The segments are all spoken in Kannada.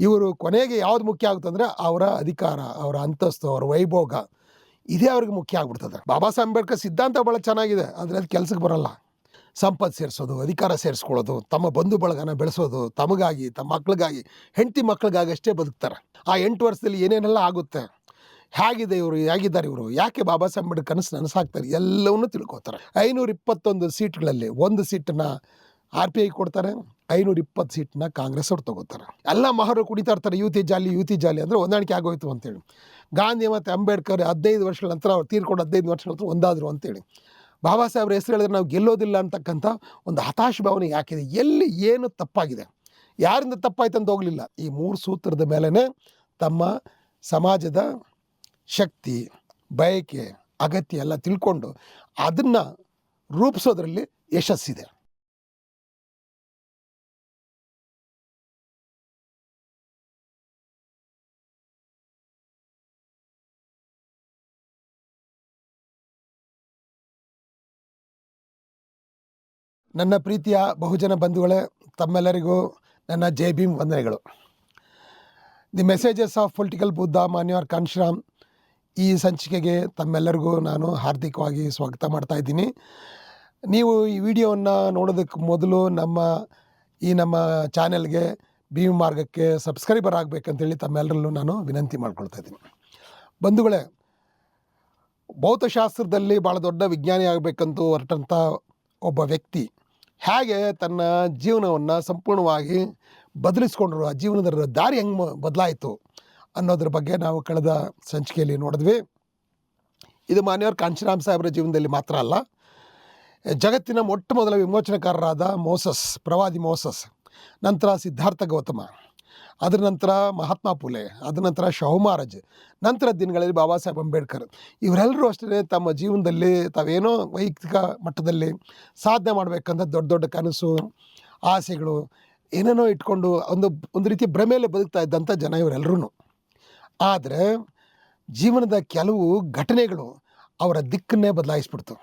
ಇವರು ಕೊನೆಗೆ ಯಾವ್ದು ಮುಖ್ಯ ಆಗುತ್ತೆ ಅಂದರೆ ಅವರ ಅಧಿಕಾರ, ಅವರ ಅಂತಸ್ತು, ಅವರ ವೈಭೋಗ ಇದೇ ಅವ್ರಿಗೆ ಮುಖ್ಯ ಆಗ್ಬಿಡ್ತದೆ. ಬಾಬಾ ಸಾಹೇಬ್ ಅಂಬೇಡ್ಕರ್ ಸಿದ್ಧಾಂತ ಭಾಳ ಚೆನ್ನಾಗಿದೆ, ಆದರೆ ಅದು ಕೆಲ್ಸಕ್ಕೆ ಬರಲ್ಲ. ಸಂಪತ್ತು ಸೇರಿಸೋದು, ಅಧಿಕಾರ ಸೇರಿಸ್ಕೊಳ್ಳೋದು, ತಮ್ಮ ಬಂಧು ಬಳಗನ ಬೆಳೆಸೋದು, ತಮಗಾಗಿ, ತಮ್ಮ ಮಕ್ಳಿಗಾಗಿ, ಹೆಂಡತಿ ಮಕ್ಳಿಗಾಗಿ ಅಷ್ಟೇ ಬದುಕ್ತಾರೆ. ಆ ಎಂಟು ವರ್ಷದಲ್ಲಿ ಏನೇನೆಲ್ಲ ಆಗುತ್ತೆ? ಹೇಗಿದೆ ಇವರು, ಹೇಗಿದ್ದಾರೆ ಇವರು? ಯಾಕೆ ಬಾಬಾ ಸಾಹೇಬ್ ಅಂಬೇಡ್ಕರ್ ಕನಸು ನನಸಾಗ್ತಾರೆ? ಎಲ್ಲವನ್ನೂ ತಿಳ್ಕೊತಾರೆ. ಐನೂರ ಇಪ್ಪತ್ತೊಂದು ಸೀಟ್ಗಳಲ್ಲಿ ಒಂದು ಸೀಟನ್ನ ಆರ್ ಪಿ ಐ ಕೊಡ್ತಾರೆ. ಐನೂರ ಇಪ್ಪತ್ತು ಸೀಟ್ನ ಕಾಂಗ್ರೆಸ್ ಅವ್ರು ತಗೋತಾರೆ. ಎಲ್ಲ ಮಹರು ಕುಡಿತಾ ಇರ್ತಾರೆ ಯುವತಿ ಜಾಲಿ ಯುವತಿ ಜಾಲಿ ಅಂದರೆ ಹೊಂದಾಣಿಕೆ ಆಗೋಯ್ತು ಅಂತೇಳಿ. ಗಾಂಧಿ ಮತ್ತು ಅಂಬೇಡ್ಕರ್ ಹದಿನೈದು ವರ್ಷಗಳ ನಂತರ ಅವ್ರು ತೀರ್ಕೊಂಡು ಹದಿನೈದು ವರ್ಷಗಳ ನಂತರ ಒಂದಾದರು ಅಂತೇಳಿ. ಬಾಬಾ ಸಾಹೇಬ್ರ ಹೆಸರು ಹೇಳಿದ್ರೆ ನಾವು ಗೆಲ್ಲೋದಿಲ್ಲ ಅಂತಕ್ಕಂಥ ಒಂದು ಹತಾಶ ಭಾವನೆ ಯಾಕಿದೆ? ಎಲ್ಲಿ ಏನು ತಪ್ಪಾಗಿದೆ? ಯಾರಿಂದ ತಪ್ಪಾಯ್ತು ಅಂತ ಹೋಗಲಿಲ್ಲ. ಈ ಮೂರು ಸೂತ್ರದ ಮೇಲೇ ತಮ್ಮ ಸಮಾಜದ ಶಕ್ತಿ, ಬಯಕೆ, ಅಗತ್ಯ ಎಲ್ಲ ತಿಳ್ಕೊಂಡು ಅದನ್ನು ರೂಪಿಸೋದ್ರಲ್ಲಿ ಯಶಸ್ಸಿದೆ. ನನ್ನ ಪ್ರೀತಿಯ ಬಹುಜನ ಬಂಧುಗಳೇ, ತಮ್ಮೆಲ್ಲರಿಗೂ ನನ್ನ ಜೈ ಭೀಮ್ ವಂದನೆಗಳು. The messages of political Buddha Manyavar Kanshiram ಈ ಸಂಚಿಕೆಗೆ ತಮ್ಮೆಲ್ಲರಿಗೂ ನಾನು ಹಾರ್ದಿಕವಾಗಿ ಸ್ವಾಗತ ಮಾಡ್ತಾ ಇದ್ದೀನಿ. ನೀವು ಈ ವಿಡಿಯೋವನ್ನು ನೋಡೋದಕ್ಕೆ ಮೊದಲು ನಮ್ಮ ಈ ನಮ್ಮ ಚಾನೆಲ್ಗೆ ಭೀಮ್ ಮಾರ್ಗಕ್ಕೆ ಸಬ್ಸ್ಕ್ರೈಬರ್ ಆಗಬೇಕಂತೇಳಿ ತಮ್ಮೆಲ್ಲರಲ್ಲೂ ನಾನು ವಿನಂತಿ ಮಾಡ್ಕೊಳ್ತಾ ಇದ್ದೀನಿ. ಬಂಧುಗಳೇ, ಭೌತಶಾಸ್ತ್ರದಲ್ಲಿ ಭಾಳ ದೊಡ್ಡ ವಿಜ್ಞಾನಿ ಆಗಬೇಕಂತೂ ಹೊರಟಂಥ ಒಬ್ಬ ವ್ಯಕ್ತಿ ಹೇಗೆ ತನ್ನ ಜೀವನವನ್ನು ಸಂಪೂರ್ಣವಾಗಿ ಬದಲಿಸ್ಕೊಂಡ್ರು, ಆ ಜೀವನದ ದಾರಿ ಹೆಂಗೆ ಬದಲಾಯಿತು ಅನ್ನೋದ್ರ ಬಗ್ಗೆ ನಾವು ಕಳೆದ ಸಂಚಿಕೆಯಲ್ಲಿ ನೋಡಿದ್ವಿ. ಇದು ಮಾನ್ಯವ್ರ ಕಾಂಚಿರಾಮ್ ಸಾಹೇಬರ ಜೀವನದಲ್ಲಿ ಮಾತ್ರ ಅಲ್ಲ. ಜಗತ್ತಿನ ಮೊಟ್ಟ ಮೊದಲ ವಿಮೋಚನಕಾರರಾದ ಮೋಸಸ್, ಪ್ರವಾದಿ ಮೋಸಸ್, ನಂತರ ಸಿದ್ಧಾರ್ಥ ಗೌತಮ. ಅದರ ನಂತರ ಮಹಾತ್ಮ ಫುಲೆ, ಅದರ ನಂತರ ಶಾಹು ಮಹಾರಾಜ್ ನಂತರ ದಿನಗಳಲ್ಲಿ ಬಾಬಾ ಸಾಹೇಬ್ ಅಂಬೇಡ್ಕರ್. ಇವರೆಲ್ಲರೂ ಅಷ್ಟೇ ತಮ್ಮ ಜೀವನದಲ್ಲಿ ತಾವೇನೋ ವೈಯಕ್ತಿಕ ಮಟ್ಟದಲ್ಲಿ ಸಾಧನೆ ಮಾಡಬೇಕಂತ ದೊಡ್ಡ ದೊಡ್ಡ ಕನಸು, ಆಸೆಗಳು, ಏನೇನೋ ಇಟ್ಕೊಂಡು ಒಂದು ಒಂದು ರೀತಿ ಭ್ರಮೆಯಲ್ಲಿ ಬದುಕ್ತಾ ಇದ್ದಂಥ ಜನ ಇವರೆಲ್ಲರೂ ಆದರೆ ಜೀವನದ ಕೆಲವು ಘಟನೆಗಳು ಅವರ ದಿಕ್ಕನ್ನೇ ಬದಲಾಯಿಸ್ಬಿಡ್ತು.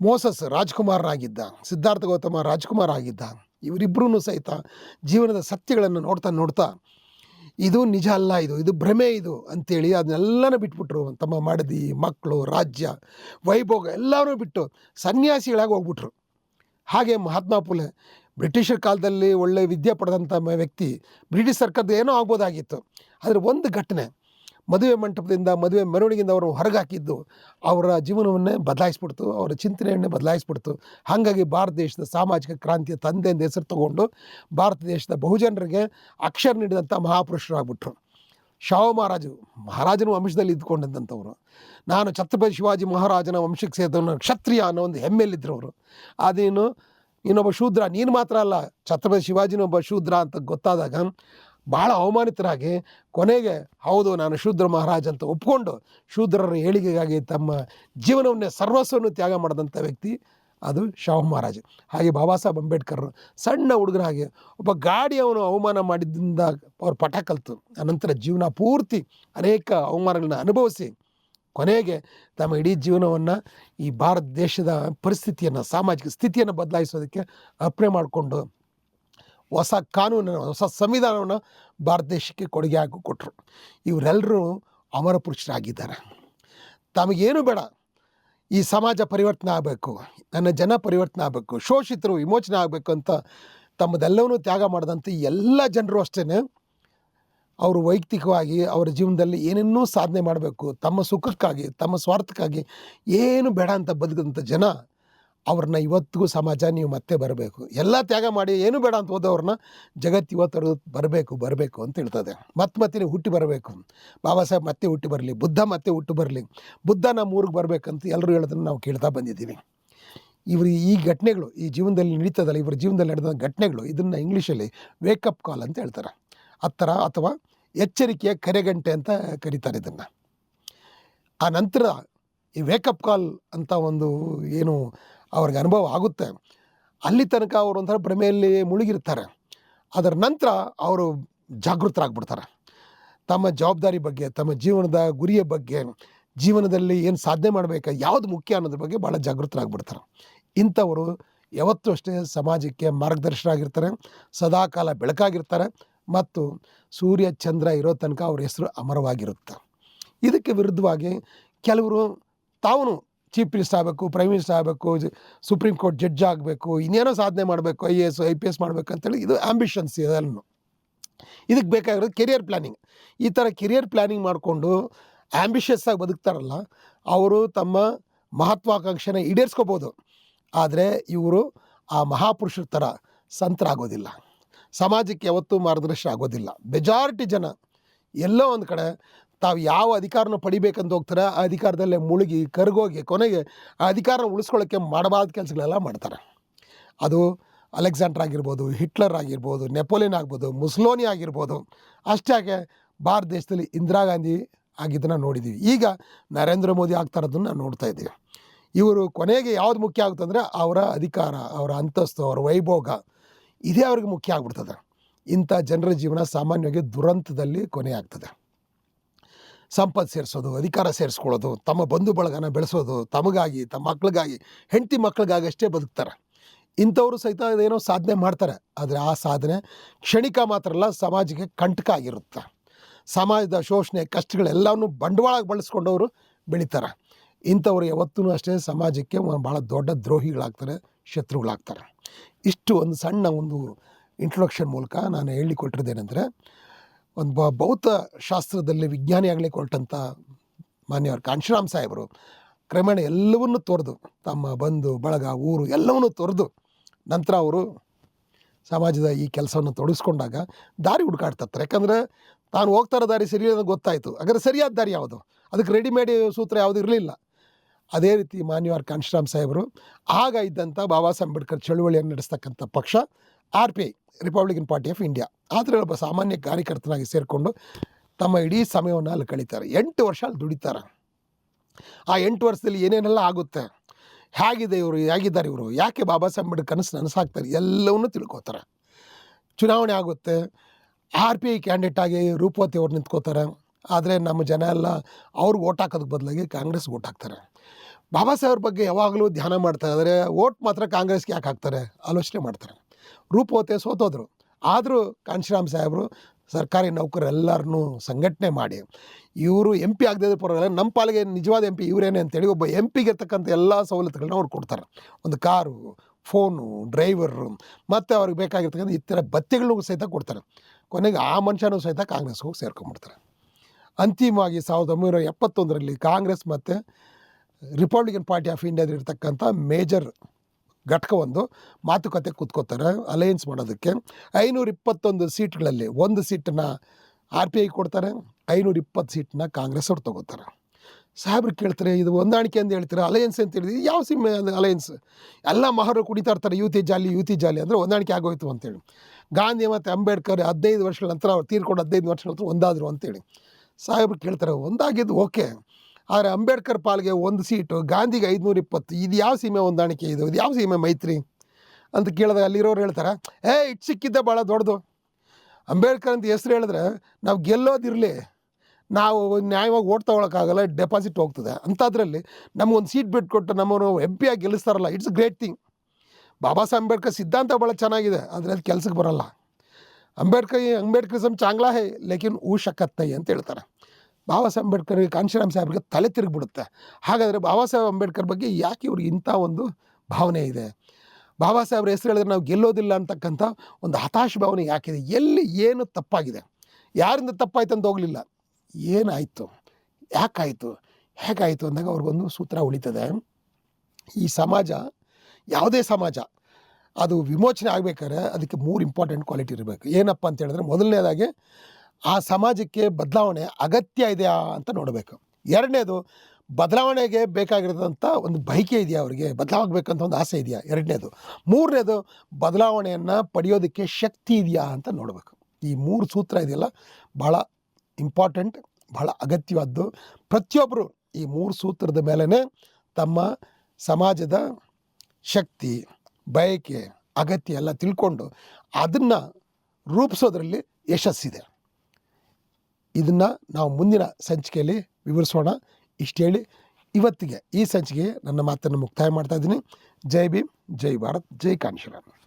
ಮೋಸಸ್ ರಾಜ್ಕುಮಾರರಾಗಿದ್ದ, ಸಿದ್ಧಾರ್ಥ ಗೌತಮ ರಾಜ್ಕುಮಾರ್ ಆಗಿದ್ದ ಇವರಿಬ್ಬರೂ ಸಹಿತ ಜೀವನದ ಸತ್ಯಗಳನ್ನು ನೋಡ್ತಾ ನೋಡ್ತಾ, ಇದು ನಿಜ ಅಲ್ಲ ಇದು ಇದು ಭ್ರಮೆ ಇದು ಅಂಥೇಳಿ ಅದನ್ನೆಲ್ಲನೂ ಬಿಟ್ಬಿಟ್ರು. ತಮ್ಮ ಮಾಡದಿ ಮಕ್ಕಳು ರಾಜ್ಯ, ವೈಭೋಗ ಎಲ್ಲರೂ ಬಿಟ್ಟು ಸನ್ಯಾಸಿಗಳಾಗಿ ಹೋಗ್ಬಿಟ್ರು. ಹಾಗೆ ಮಹಾತ್ಮ ಫುಲೆ ಬ್ರಿಟಿಷರ ಕಾಲದಲ್ಲಿ ಒಳ್ಳೆ ವಿದ್ಯೆ ಪಡೆದಂಥ ವ್ಯಕ್ತಿ ಬ್ರಿಟಿಷ್ ಸರ್ಕಾರದ ಏನೋ ಆಗ್ಬೋದಾಗಿತ್ತು. ಆದರೆ ಒಂದು ಘಟನೆ ಮದುವೆ ಮಂಟಪದಿಂದ, ಮದುವೆ ಮೆರವಣಿಗೆಯಿಂದ ಅವರು ಹೊರಗೆ ಹಾಕಿದ್ದು ಅವರ ಜೀವನವನ್ನೇ ಬದಲಾಯಿಸ್ಬಿಡ್ತು, ಅವರ ಚಿಂತನೆಯನ್ನೇ ಬದಲಾಯಿಸ್ಬಿಡ್ತು. ಹಾಗಾಗಿ ಭಾರತ ದೇಶದ ಸಾಮಾಜಿಕ ಕ್ರಾಂತಿಯ ತಂದೆ ಎಂದು ಹೆಸರು ತಗೊಂಡು ಭಾರತ ದೇಶದ ಬಹುಜನರಿಗೆ ಅಕ್ಷರ ನೀಡಿದಂಥ ಮಹಾಪುರುಷರಾಗ್ಬಿಟ್ರು. ಶಾವ ಮಹಾರಾಜು, ಮಹಾರಾಜನ ವಂಶದಲ್ಲಿ ಇದ್ದುಕೊಂಡಂಥವ್ರು ನಾನು ಛತ್ರಪತಿ ಶಿವಾಜಿ ಮಹಾರಾಜನ ವಂಶಕ್ಕೆ ಸೇರಿದವನು ಕ್ಷತ್ರಿಯ ಅನ್ನೋ ಒಂದು ಹೆಮ್ಮೆಯಲ್ಲಿದ್ದರು ಅವರು ಅದೇನು, ಇನ್ನೊಬ್ಬ ಶೂದ್ರ, ನೀನು ಮಾತ್ರ ಅಲ್ಲ, ಛತ್ರಪತಿ ಶಿವಾಜಿನೊಬ್ಬ ಶೂದ್ರ ಅಂತ ಗೊತ್ತಾದಾಗ ಭಾಳ ಅವಮಾನಿತರಾಗಿ ಕೊನೆಗೆ, ಹೌದು, ನಾನು ಶೂದ್ರ ಮಹಾರಾಜ್ ಅಂತ ಒಪ್ಕೊಂಡು ಶೂದ್ರರ ಏಳಿಗೆಗಾಗಿ ತಮ್ಮ ಜೀವನವನ್ನೇ ಸರ್ವಸ್ವವನ್ನು ತ್ಯಾಗ ಮಾಡಿದಂಥ ವ್ಯಕ್ತಿ ಅದು ಶಾಹು ಮಹಾರಾಜ್. ಹಾಗೆ ಬಾಬಾ ಸಾಹೇಬ್ ಅಂಬೇಡ್ಕರ್ ಸಣ್ಣ ಹುಡುಗರಾಗಿ ಒಬ್ಬ ಗಾಡಿಯವನು ಅವಮಾನ ಮಾಡಿದ್ದಿಂದ ಅವ್ರು ಪಠ ಕಲಿತು. ಅನಂತರ ಜೀವನ ಪೂರ್ತಿ ಅನೇಕ ಅವಮಾನಗಳನ್ನ ಅನುಭವಿಸಿ ಕೊನೆಗೆ ತಮ್ಮ ಇಡೀ ಜೀವನವನ್ನು ಈ ಭಾರತ ದೇಶದ ಪರಿಸ್ಥಿತಿಯನ್ನು, ಸಾಮಾಜಿಕ ಸ್ಥಿತಿಯನ್ನು ಬದಲಾಯಿಸೋದಕ್ಕೆ ಅರ್ಪಣೆ ಮಾಡಿಕೊಂಡು ಹೊಸ ಕಾನೂನನ್ನು, ಹೊಸ ಸಂವಿಧಾನವನ್ನು ಭಾರತ ದೇಶಕ್ಕೆ ಕೊಡುಗೆ ಹಾಕಿ ಕೊಟ್ಟರು ಇವರೆಲ್ಲರೂ ಅಮರ ಪುರುಷರಾಗಿದ್ದಾರೆ. ತಮಗೇನು ಬೇಡ, ಈ ಸಮಾಜ ಪರಿವರ್ತನೆ ಆಗಬೇಕು, ನನ್ನ ಜನ ಪರಿವರ್ತನೆ ಆಗಬೇಕು, ಶೋಷಿತರು ವಿಮೋಚನೆ ಆಗಬೇಕು ಅಂತ ತಮ್ಮದೆಲ್ಲವನ್ನೂ ತ್ಯಾಗ ಮಾಡಿದಂಥ ಎಲ್ಲ ಜನರು ಅಷ್ಟೇ ಅವರು ವೈಯಕ್ತಿಕವಾಗಿ ಅವರ ಜೀವನದಲ್ಲಿ ಏನೇನೂ ಸಾಧನೆ ಮಾಡಬೇಕು, ತಮ್ಮ ಸುಖಕ್ಕಾಗಿ, ತಮ್ಮ ಸ್ವಾರ್ಥಕ್ಕಾಗಿ, ಏನು ಬೇಡ ಅಂತ ಬದುಕಿದಂಥ ಜನ ಅವ್ರನ್ನ ಇವತ್ತಿಗೂ ಸಮಾಜ ನೀವು ಮತ್ತೆ ಬರಬೇಕು. ಎಲ್ಲ ತ್ಯಾಗ ಮಾಡಿ ಏನು ಬೇಡ ಅಂತ ಹೋದವ್ರನ್ನ ಜಗತ್ತು ಇವತ್ತು ಬರಬೇಕು ಬರಬೇಕು ಅಂತ ಹೇಳ್ತದೆ. ಮತ್ತೆ ಮತ್ತೆ ಹುಟ್ಟಿ ಬರಬೇಕು. ಬಾಬಾ ಸಾಹೇಬ್ ಮತ್ತೆ ಹುಟ್ಟಿ ಬರಲಿ, ಬುದ್ಧ ಮತ್ತೆ ಹುಟ್ಟು ಬರಲಿ. ಬುದ್ಧ ನಮ್ಮ ಊರಿಗೆ ಬರಬೇಕಂತ ಎಲ್ಲರೂ ಹೇಳೋದನ್ನು ನಾವು ಕೇಳ್ತಾ ಬಂದಿದ್ದೀವಿ. ಇವರು ಈ ಘಟನೆಗಳು, ಈ ಜೀವನದಲ್ಲಿ ನಡೀತದಲ್ಲ, ಇವರ ಜೀವನದಲ್ಲಿ ನಡೆದ ಘಟನೆಗಳು, ಇದನ್ನು ಇಂಗ್ಲೀಷಲ್ಲಿ ವೇಕಪ್ ಕಾಲ್ ಅಂತ ಹೇಳ್ತಾರೆ. ಆ ಅಥವಾ ಎಚ್ಚರಿಕೆಯ ಕರೆಗಂಟೆ ಅಂತ ಕರೀತಾರೆ ಇದನ್ನು. ಆ ನಂತರ ಈ ವೇಕಪ್ ಕಾಲ್ ಅಂತ ಒಂದು ಏನು ಅವ್ರಿಗೆ ಅನುಭವ ಆಗುತ್ತೆ. ಅಲ್ಲಿ ತನಕ ಅವರು ಒಂಥರ ಭ್ರಮೆಯಲ್ಲಿ ಮುಳುಗಿರ್ತಾರೆ. ಅದರ ನಂತರ ಅವರು ಜಾಗೃತರಾಗ್ಬಿಡ್ತಾರೆ. ತಮ್ಮ ಜವಾಬ್ದಾರಿ ಬಗ್ಗೆ, ತಮ್ಮ ಜೀವನದ ಗುರಿಯ ಬಗ್ಗೆ, ಜೀವನದಲ್ಲಿ ಏನು ಸಾಧನೆ ಮಾಡಬೇಕು, ಯಾವುದು ಮುಖ್ಯ ಅನ್ನೋದ್ರ ಬಗ್ಗೆ ಭಾಳ ಜಾಗೃತರಾಗ್ಬಿಡ್ತಾರೆ. ಇಂಥವರು ಯಾವತ್ತೂ ಅಷ್ಟೇ ಸಮಾಜಕ್ಕೆ ಮಾರ್ಗದರ್ಶಕರಾಗಿರ್ತಾರೆ ಸದಾಕಾಲ ಬೆಳಕಾಗಿರ್ತಾರೆ ಮತ್ತು ಸೂರ್ಯ, ಚಂದ್ರ ಇರೋ ತನಕ ಅವ್ರ ಹೆಸರು ಅಮರವಾಗಿರುತ್ತೆ. ಇದಕ್ಕೆ ವಿರುದ್ಧವಾಗಿ ಕೆಲವರು ತಾವು ಚೀಫ್ ಮಿನಿಸ್ಟರ್ ಆಗಬೇಕು, ಪ್ರೈಮ್ ಮಿನಿಸ್ಟರ್ ಆಗಬೇಕು ಸುಪ್ರೀಂ ಕೋರ್ಟ್ ಜಡ್ಜ್ ಆಗಬೇಕು, ಇನ್ನೇನೋ ಸಾಧನೆ ಮಾಡಬೇಕು, I A S, I P S ಮಾಡಬೇಕು ಅಂತೇಳಿ ಇದು ಆ್ಯಂಬಿಷನ್ಸ್ ಇದನ್ನು ಇದಕ್ಕೆ ಬೇಕಾಗಿರೋದು ಕೆರಿಯರ್ ಪ್ಲ್ಯಾನಿಂಗ್ ಈ ಥರ ಕೆರಿಯರ್ ಪ್ಲ್ಯಾನಿಂಗ್ ಮಾಡಿಕೊಂಡು ಆ್ಯಂಬಿಷಿಯಸ್ ಆಗಿ ಬದುಕ್ತಾರಲ್ಲ, ಅವರು ತಮ್ಮ ಮಹತ್ವಾಕಾಂಕ್ಷೆನ ಈಡೇರಿಸ್ಕೋಬೋದು. ಆದರೆ ಇವರು ಆ ಮಹಾಪುರುಷರ ಥರ ಸಂತರಾಗೋದಿಲ್ಲ ಸಮಾಜಕ್ಕೆ ಯಾವತ್ತೂ ಮಾರ್ಗದರ್ಶನ ಆಗೋದಿಲ್ಲ. ಮೆಜಾರಿಟಿ ಜನ ಎಲ್ಲೋ ಒಂದು ಕಡೆ ತಾವು ಯಾವ ಅಧಿಕಾರನ ಪಡಿಬೇಕಂತ ಹೋಗ್ತಾರೆ, ಆ ಅಧಿಕಾರದಲ್ಲೇ ಮುಳುಗಿ ಕರ್ಗೋಗಿ ಕೊನೆಗೆ ಆ ಅಧಿಕಾರನ ಉಳಿಸ್ಕೊಳ್ಳೋಕ್ಕೆ ಮಾಡಬಾರ್ದ ಕೆಲಸಗಳೆಲ್ಲ ಮಾಡ್ತಾರೆ. ಅದು ಅಲೆಕ್ಸಾಂಡ್ರ್ ಆಗಿರ್ಬೋದು, ಹಿಟ್ಲರ್ ಆಗಿರ್ಬೋದು, ನೆಪೋಲಿಯನ್ ಆಗ್ಬೋದು, ಮುಸ್ಲೋನಿ ಆಗಿರ್ಬೋದು ಅಷ್ಟಾಗೆ ಭಾರತ ದೇಶದಲ್ಲಿ ಇಂದಿರಾ ಗಾಂಧಿ ಆಗಿದ್ದನ್ನು ನೋಡಿದ್ದೀವಿ ಈಗ ನರೇಂದ್ರ ಮೋದಿ ಆಗ್ತಾ ನೋಡ್ತಾ ಇದ್ದೀವಿ. ಇವರು ಕೊನೆಗೆ ಯಾವ್ದು ಮುಖ್ಯ ಆಗುತ್ತೆ ಅಂದರೆ ಅವರ ಅಧಿಕಾರ, ಅವರ ಅಂತಸ್ತು, ಅವರ ವೈಭೋಗ ಇದೇ ಅವ್ರಿಗೆ ಮುಖ್ಯ ಆಗ್ಬಿಡ್ತದೆ. ಇಂಥ ಜನರ ಜೀವನ ಸಾಮಾನ್ಯವಾಗಿ ದುರಂತದಲ್ಲಿ ಕೊನೆ ಆಗ್ತದೆ ಸಂಪತ್ತು ಸೇರಿಸೋದು, ಅಧಿಕಾರ ಸೇರಿಸ್ಕೊಳ್ಳೋದು, ತಮ್ಮ ಬಂಧು ಬಳಗನ ಬೆಳೆಸೋದು, ತಮಗಾಗಿ, ತಮ್ಮ ಮಕ್ಳಿಗಾಗಿ, ಹೆಂಡತಿ ಮಕ್ಳಿಗಾಗಿ ಅಷ್ಟೇ ಬದುಕ್ತಾರೆ. ಇಂಥವರು ಸಹಿತ ಏನೋ ಸಾಧನೆ ಮಾಡ್ತಾರೆ. ಆದರೆ ಆ ಸಾಧನೆ ಕ್ಷಣಿಕ ಮಾತ್ರ ಅಲ್ಲ, ಸಮಾಜಕ್ಕೆ ಕಂಟಕ ಆಗಿರುತ್ತೆ. ಸಮಾಜದ ಶೋಷಣೆ ಕಷ್ಟಗಳೆಲ್ಲವನ್ನು ಬಂಡವಾಳ ಬಳಸ್ಕೊಂಡವರು ಬೆಳೀತಾರೆ. ಇಂಥವ್ರು ಯಾವತ್ತೂ ಅಷ್ಟೇ ಸಮಾಜಕ್ಕೆ ಭಾಳ ದೊಡ್ಡ ದ್ರೋಹಿಗಳಾಗ್ತಾರೆ, ಶತ್ರುಗಳಾಗ್ತಾರೆ. ಇಷ್ಟು ಒಂದು ಸಣ್ಣ ಒಂದು ಇಂಟ್ರೊಡಕ್ಷನ್ ಮೂಲಕ ನಾನು ಹೇಳಿಕೊಟ್ಟಿರೋದೇನೆಂದರೆ ಒಂದು ಬ ಭೌತ ಶಾಸ್ತ್ರದಲ್ಲಿ ವಿಜ್ಞಾನಿ ಆಗಲಿ ಹೊರಟಂಥ ಮಾನ್ಯವರು ಕಾಂಶಿರಾಮ್ ಸಾಹೇಬರು, ಕ್ರಮೇಣ ಎಲ್ಲವನ್ನು ತೊರೆದು, ತಮ್ಮ ಬಂಧು, ಬಳಗ, ಊರು ಎಲ್ಲವನ್ನೂ ತೊರೆದು ನಂತರ ಅವರು ಸಮಾಜದ ಈ ಕೆಲಸವನ್ನು ತೊಡಗಿಸ್ಕೊಂಡಾಗ ದಾರಿ ಹುಡುಕಾಡ್ತಾರೆ ಯಾಕಂದರೆ ತಾನು ಹೋಗ್ತಾ ಇರೋ ದಾರಿ ಸರಿ ಅನ್ನೋದು ಗೊತ್ತಾಯಿತು. ಹಾಗಾದ್ರೆ ಸರಿಯಾದ ದಾರಿ ಯಾವುದು? ಅದಕ್ಕೆ ರೆಡಿಮೇಡ್ ಸೂತ್ರ ಯಾವುದು ಇರಲಿಲ್ಲ. ಅದೇ ರೀತಿ ಮಾನ್ಯವಾರ್ ಕಾಂಶಿರಾಮ್ ಸಾಹೇಬರು, ಆಗ ಇದ್ದಂಥ ಬಾಬಾ ಸಾಹೇಬ್ ಅಂಬೇಡ್ಕರ್ ಚಳುವಳಿಯನ್ನು ನಡೆಸ್ತಕ್ಕಂಥ ಪಕ್ಷ R P I Republican Party of India ಆದರೆ ಒಬ್ಬ ಸಾಮಾನ್ಯ ಕಾರ್ಯಕರ್ತನಾಗಿ ಸೇರಿಕೊಂಡು ತಮ್ಮ ಇಡೀ ಸಮಯವನ್ನು ಅಲ್ಲಿ ಕಳೀತಾರೆ. ಎಂಟು ವರ್ಷ ಅಲ್ಲಿ ದುಡಿತಾರೆ. ಆ ಎಂಟು ವರ್ಷದಲ್ಲಿ ಏನೇನೆಲ್ಲ ಆಗುತ್ತೆ? ಹೇಗಿದೆ ಇವರು? ಹೇಗಿದ್ದಾರೆ ಇವರು? ಯಾಕೆ ಬಾಬಾ ಸಾಹೇಬ್ ಅಂಬೇಡ್ಕರ್ ಕನಸು ನನಸಾಗ್ತಾರೆ ಎಲ್ಲವನ್ನೂ ತಿಳ್ಕೊತಾರೆ. ಚುನಾವಣೆ ಆಗುತ್ತೆ. ಆರ್ ಪಿ ಐ ಕ್ಯಾಂಡಿಡೇಟ್ ಆಗಿ ರೂಪವತಿ ಅವ್ರು ನಿಂತ್ಕೋತಾರೆ. ಆದರೆ ನಮ್ಮ ಜನ ಎಲ್ಲ ಅವ್ರಿಗೆ ಓಟ್ ಹಾಕೋದಕ್ಕೆ ಬದಲಾಗಿ ಕಾಂಗ್ರೆಸ್ಗೆ ಓಟ್ ಹಾಕ್ತಾರೆ. ಬಾಬಾ ಸಾಹೇಬ್ರ ಬಗ್ಗೆ ಯಾವಾಗಲೂ ಧ್ಯಾನ ಮಾಡ್ತಾ ಆದರೆ ಓಟ್ ಮಾತ್ರ ಕಾಂಗ್ರೆಸ್ಗೆ ಯಾಕೆ ಹಾಕ್ತಾರೆ? ಆಲೋಚನೆ ಮಾಡ್ತಾರೆ. ರೂಪವತೆ ಸೋತೋದ್ರು. ಆದರೂ ಕಾಂಶಿರಾಮ್ ಸಾಹೇಬರು, ಸರ್ಕಾರಿ ನೌಕರರೆಲ್ಲರನ್ನೂ ಸಂಘಟನೆ ಮಾಡಿ, ಇವರು ಎಂ ಪಿ ಆಗದಿದ್ದ ಪರವಾಗಿಲ್ಲ ನಮ್ಮ ಪಾಲಿಗೆ ನಿಜವಾದ ಎಂ ಪಿ ಇವರೇನೆ ಅಂತೇಳಿ ಒಬ್ಬ ಎಂ ಪಿಗೆ ಇರ್ತಕ್ಕಂಥ ಎಲ್ಲ ಸವಲತ್ತುಗಳನ್ನ ಅವ್ರು ಕೊಡ್ತಾರೆ. ಒಂದು ಕಾರು, ಫೋನು, ಡ್ರೈವರು, ಮತ್ತು ಅವ್ರಿಗೆ ಬೇಕಾಗಿರ್ತಕ್ಕಂಥ ಇತರ ಬತ್ತಿಗಳನ್ನು ಸಹಿತ ಕೊಡ್ತಾರೆ. ಕೊನೆಗೆ ಆ ಮನುಷ್ಯನೂ ಸಹಿತ ಕಾಂಗ್ರೆಸ್ಗೆ ಸೇರ್ಕೊಂಡ್ಬಿಡ್ತಾರೆ ಅಂತಿಮವಾಗಿ ಸಾವಿರದ ಒಂಬೈನೂರ ಎಪ್ಪತ್ತೊಂದರಲ್ಲಿ ಕಾಂಗ್ರೆಸ್ ಮತ್ತು ರಿಪಬ್ಲಿಕನ್ ಪಾರ್ಟಿ ಆಫ್ ಇಂಡಿಯಾದಿರ್ತಕ್ಕಂಥ ಮೇಜರ್ ಘಟಕ ಒಂದು ಮಾತುಕತೆ ಕೂತ್ಕೋತಾರೆ ಅಲಯನ್ಸ್ ಮಾಡೋದಕ್ಕೆ. ಐನೂರ ಇಪ್ಪತ್ತೊಂದು ಸೀಟ್ಗಳಲ್ಲಿ ಒಂದು ಸೀಟನ್ನು ಆರ್ ಪಿ ಐ ಕೊಡ್ತಾರೆ ಐನೂರ ಇಪ್ಪತ್ತು ಸೀಟನ್ನ ಕಾಂಗ್ರೆಸ್ ಅವ್ರು ತೊಗೋತಾರೆ. ಸಾಹೇಬ್ರು ಕೇಳ್ತಾರೆ, ಇದು ಹೊಂದಾಣಿಕೆ ಅಂತ ಹೇಳ್ತಾರೆ? ಅಲಯನ್ಸ್ ಅಂತ ಹೇಳಿದ್ವಿ ಯಾವ ಸಿಮ್ ಅಲಯನ್ಸ್ ಎಲ್ಲ ಮಹರು ಕುಡಿತಾ ಇರ್ತಾರೆ, ಯುತಿ ಜಾಲಿ ಯುತಿ ಜಾಲಿ ಅಂದರೆ ಹೊಂದಾಣಿಕೆ ಆಗೋಯ್ತು ಅಂತೇಳಿ. ಗಾಂಧಿ ಮತ್ತು ಅಂಬೇಡ್ಕರ್ ಹದಿನೈದು ವರ್ಷಗಳ ನಂತರ ಅವ್ರು ತೀರ್ಕೊಂಡು ಹದಿನೈದು ವರ್ಷಗಳ ನಂತರ ಒಂದಾದರು ಅಂತೇಳಿ. ಸಾಹೇಬ್ರು ಕೇಳ್ತಾರೆ, ಒಂದಾಗಿದ್ದು ಓಕೆ ಆದರೆ ಅಂಬೇಡ್ಕರ್ ಪಾಲ್ಗೆ ಒಂದು ಸೀಟು, ಗಾಂಧಿಗೆ ಐದುನೂರ ಇಪ್ಪತ್ತು. ಇದು ಯಾವ ಸೀಮೆ ಹೊಂದಾಣಿಕೆ ಇದು? ಇದು ಯಾವ ಸೀಮೆ ಮೈತ್ರಿ? ಅಂತ ಕೇಳಿದಾಗ ಅಲ್ಲಿರೋರು ಹೇಳ್ತಾರೆ, ಏ ಇಟ್ಟು ಸಿಕ್ಕಿದ್ದೆ ಭಾಳ ದೊಡ್ಡದು. ಅಂಬೇಡ್ಕರ್ ಅಂತ ಹೆಸ್ರು ಹೇಳಿದ್ರೆ, ನಾವು ಗೆಲ್ಲೋದಿರಲಿ ನಾವು ನ್ಯಾಯವಾಗಿ ಓಟ್ ತೊಗೊಳಕ್ಕಾಗಲ್ಲ, ಡೆಪಾಸಿಟ್ ಹೋಗ್ತದೆ. ಅಂಥದ್ರಲ್ಲಿ ನಮಗೊಂದು ಸೀಟ್ ಬಿಟ್ಕೊಟ್ಟು ನಮ್ಮನ್ನು ಎಂ ಪಿ ಆಗಿ ಗೆಲ್ಲಿಸ್ತಾರಲ್ಲ, it's great thing. Baba Saheb Ambedkar ಸಿದ್ಧಾಂತ ಭಾಳ ಚೆನ್ನಾಗಿದೆ, ಆದರೆ ಅದು ಕೆಲಸಕ್ಕೆ ಬರೋಲ್ಲ. ಅಂಬೇಡ್ಕರ್ ಅಂಬೇಡ್ಕರಿಸಮ್ ಚಾಂಗ್ಲಾ ಹೇ ಲೇಕಿನ್ ಊ ಶಕತ್ ನೈ ಅಂತ ಹೇಳ್ತಾರೆ. ಬಾಬಾ ಸಾಹೇಬ್ ಅಂಬೇಡ್ಕರ್, ಕಾಂಶಿರಾಮ್ ಸಾಹೇಬ್ರಿಗೆ ತಲೆ ತಿರುಗಿಬಿಡುತ್ತೆ. ಹಾಗಾದರೆ ಬಾಬಾ ಸಾಹೇಬ್ ಅಂಬೇಡ್ಕರ್ ಬಗ್ಗೆ ಯಾಕೆ ಇವ್ರಿಗೆ ಇಂಥ ಒಂದು ಭಾವನೆ ಇದೆ? ಬಾಬಾ ಸಾಹೇಬ್ರ ಹೆಸರು ಹೇಳಿದ್ರೆ ನಾವು ಗೆಲ್ಲೋದಿಲ್ಲ ಅಂತಕ್ಕಂಥ ಒಂದು ಹತಾಶ ಭಾವನೆ ಯಾಕಿದೆ? ಎಲ್ಲಿ ಏನು ತಪ್ಪಾಗಿದೆ? ಯಾರಿಂದ ತಪ್ಪಾಯ್ತು ಅಂತ ಹೋಗಲಿಲ್ಲ. ಏನಾಯಿತು? ಯಾಕಾಯಿತು? ಹೇಗಾಯಿತು ಅಂದಾಗ ಅವ್ರಿಗೊಂದು ಸೂತ್ರ ಉಳಿತದೆ. ಈ ಸಮಾಜ, ಯಾವುದೇ ಸಮಾಜ, ಅದು ವಿಮೋಚನೆ ಆಗಬೇಕಾದ್ರೆ ಅದಕ್ಕೆ ಮೂರು ಇಂಪಾರ್ಟೆಂಟ್ ಕ್ವಾಲಿಟಿ ಇರಬೇಕು. ಏನಪ್ಪ ಅಂತ ಹೇಳಿದ್ರೆ ಮೊದಲನೇದಾಗಿ ಆ ಸಮಾಜಕ್ಕೆ ಬದಲಾವಣೆ ಅಗತ್ಯ ಇದೆಯಾ ಅಂತ ನೋಡಬೇಕು. ಎರಡನೇದು, ಬದಲಾವಣೆಗೆ ಬೇಕಾಗಿರೋದಂಥ ಒಂದು ಬಯಕೆ ಇದೆಯಾ ಅವರಿಗೆ? ಬದಲಾಗಬೇಕಂತ ಒಂದು ಆಸೆ ಇದೆಯಾ? ಎರಡನೇದು. ಮೂರನೇದು, ಬದಲಾವಣೆಯನ್ನು ಪಡೆಯೋದಕ್ಕೆ ಶಕ್ತಿ ಇದೆಯಾ ಅಂತ ನೋಡಬೇಕು. ಈ ಮೂರು ಸೂತ್ರ ಇದೆಯಲ್ಲ ಭಾಳ ಇಂಪಾರ್ಟೆಂಟ್ ಭಾಳ ಅಗತ್ಯವಾದ್ದು. ಪ್ರತಿಯೊಬ್ಬರು ಈ ಮೂರು ಸೂತ್ರದ ಮೇಲೇ ತಮ್ಮ ಸಮಾಜದ ಶಕ್ತಿ, ಬಯಕೆ, ಅಗತ್ಯ ಎಲ್ಲ ತಿಳ್ಕೊಂಡು ಅದನ್ನು ರೂಪಿಸೋದ್ರಲ್ಲಿ ಯಶಸ್ಸಿದೆ. ಇದನ್ನು ನಾವು ಮುಂದಿನ ಸಂಚಿಕೆಯಲ್ಲಿ ವಿವರಿಸೋಣ. ಇಷ್ಟು ಹೇಳಿ, ಇವತ್ತಿಗೆ ಈ ಸಂಚಿಕೆ ನನ್ನ ಮಾತನ್ನು ಮುಕ್ತಾಯ ಮಾಡ್ತಾ ಇದ್ದೀನಿ. ಜೈ ಭೀಮ್, ಜೈ ಭಾರತ್, ಜೈ ಕಾಂಶಿರಾಮ್